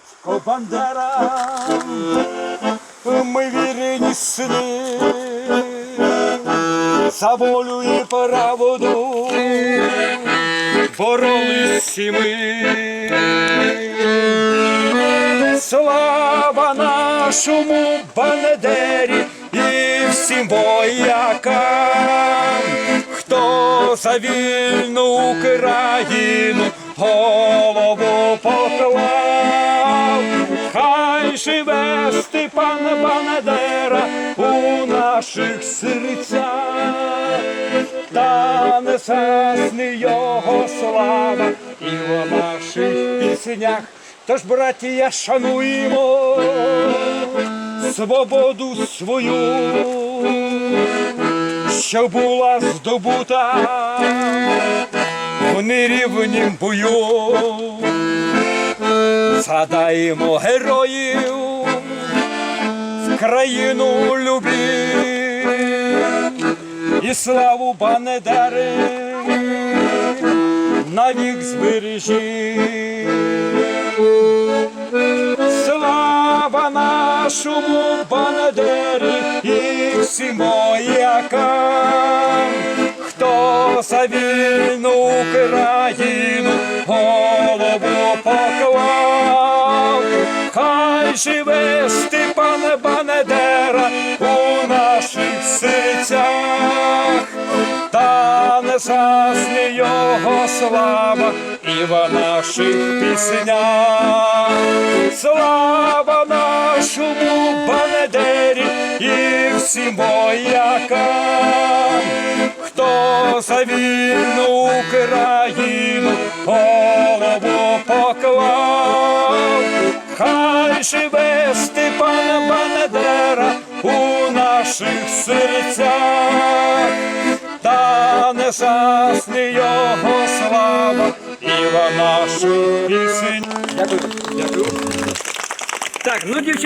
батько Бандера, ми вірені сини, за волю і правду боролись і ми. Слава нашому Бандері і всім воякам, хто за вільну Україну живе Степан Бандера у наших серцях, та не засне його слава і в наших піснях. Тож, браття, шануємо свободу свою, що була здобута в нерівнім бою. Згадаємо героїв в країну любі і славу Банедери навік збережі. Слава нашому Банадері і всім воякам, хто за вільну Україну хай живе Степан Банедера у наших серцях, та не засне його слава і в наших піснях. Слава нашому Банедері і всім воякам, хто за вільну Україну голову поклав, живе пана, Банедера у наших серцях, та не засне його слава і в наших пісень. Дякую. Дякую. Так, ну дівчата.